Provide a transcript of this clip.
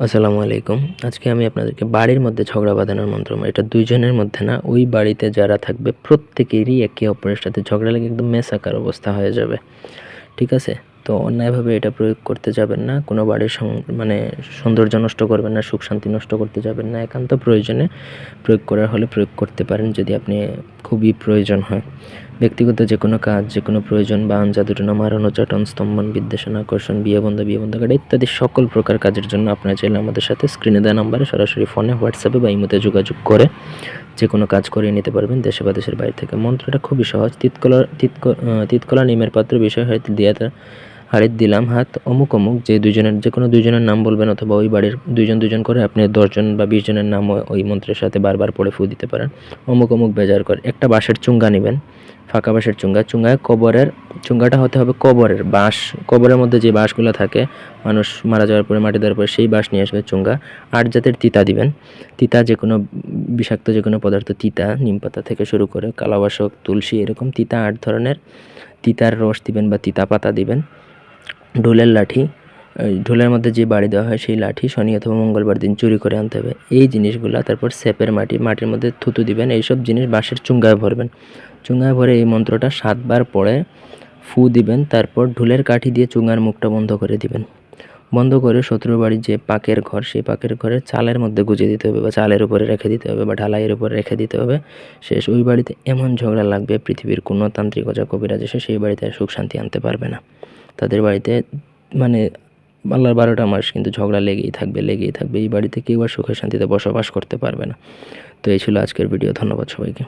আসসালামু আলাইকুম। আজকে আমি আপনাদেরকে বাড়ির মধ্যে ঝগড়া বাঁধানোর মন্ত্র এটা দুইজনের মধ্যে না, ওই বাড়িতে যারা থাকবে প্রত্যেকেরই একে অপরের সাথে ঝগড়া লেগে একদম মেশাকার অবস্থা হয়ে যাবে। ঠিক আছে? তো অন্যায়ভাবে এটা প্রয়োগ করতে যাবেন না, কোনো বাড়ির মানে সৌন্দর্য নষ্ট করবেন না, সুখ শান্তি নষ্ট করতে যাবেন না, একান্ত প্রয়োজনে প্রয়োগ করার হলে প্রয়োগ করতে পারেন যদি আপনি খুবই প্রয়োজন হয়। ব্যক্তিগত যে কোনো কাজ, যে কোনো প্রয়োজন বা জাদুটনা মারণ চটন স্তম্ভন, বিদ্বেষণ, আকর্ষণ বিয়ে বন্ধ বিয়ে বন্ধ কাটা ইত্যাদি সকল প্রকার কাজের জন্য আপনারা চাইলে আমাদের সাথে স্ক্রিনে দেওয়া নাম্বারে সরাসরি ফোনে হোয়াটসঅ্যাপে বা ইমোতে যোগাযোগ করে যে কোনো কাজ করিয়ে নিতে পারবেন দেশে বা দেশের বাইরে থেকে। মন্ত্রটা খুবই সহজ। তিতকলা তিতকলা, নিমের পাত্র বিষয় হয়তো দিয়ে হাড়ির দিলাম হাত। অমুক অমুক যে দুজনের যে কোনো দুজনের নাম বলবেন অথবা ওই বাড়ির দুজন দুজন করে আপনি দশজন বা বিশ জনের নাম ওই মন্ত্রের সাথে বারবার পড়ে ফু দিতে পারেন। অমুক অমুক বেজার করে। একটা বাঁশের চুঙ্গা নেবেন। ফাঁকা বাঁশের চুঙ্গা। চুঙ্গায় কবরের চুঙ্গাটা হতে হবে কবরের বাঁশ। কবরের মধ্যে যে বাঁশগুলো থাকে, মানুষ মারা যাওয়ার পরে, মাটি দেওয়ার পরে সেই বাঁশ নিয়ে আসবে চুঙ্গা। আট জাতের তিতা দিবেন। তিতা যে কোনো বিষাক্ত যে কোনো পদার্থ, তিতা, নিম পাতা থেকে শুরু করে কালাবাসক, তুলসী, এরকম তিতা আট ধরনের। তিতার রস দিবেন বা তিতা পাতা দিবেন। ঢোলের লাঠি ঢোলের মধ্যে যে বাড়ি দেওয়া হয় সেই লাঠি শনি অথবা মঙ্গলবার দিন চুরি করে আনতে হবে। এই জিনিসগুলো তারপর সেপের মাটি, মাটির মধ্যে থুতু দিবেন, এইসব জিনিস বাঁশের চুঙ্গায় ভরবেন। চুঙ্গায় ভরে এই মন্ত্রটা সাতবার পরে ফু দিবেন, তারপর ঢোলের কাঠি দিয়ে চুঙ্গার মুখটা বন্ধ করে দিবেন। বন্ধ করে শত্রুর বাড়ির যে পাকের ঘর, সেই পাকের ঘরে চালের মধ্যে গুজে দিতে হবে বা চালের উপরে রেখে দিতে হবে বা ঢালাইয়ের উপরে রেখে দিতে হবে। শেষ, ওই বাড়িতে এমন ঝগড়া লাগবে, পৃথিবীর কোনো তান্ত্রিক অজা কবিরাজ এসে সেই বাড়িতে সুখ শান্তি আনতে পারবে না। তাদের বাড়িতে মানে আল্লাহর বারোটা মাস কিন্তু ঝগড়া লেগেই থাকবে লেগেই থাকবে। এই বাড়িতে কেউ আর সুখে শান্তিতে বসবাস করতে পারবে না। তো এই ছিল আজকের ভিডিও। ধন্যবাদ সবাইকে।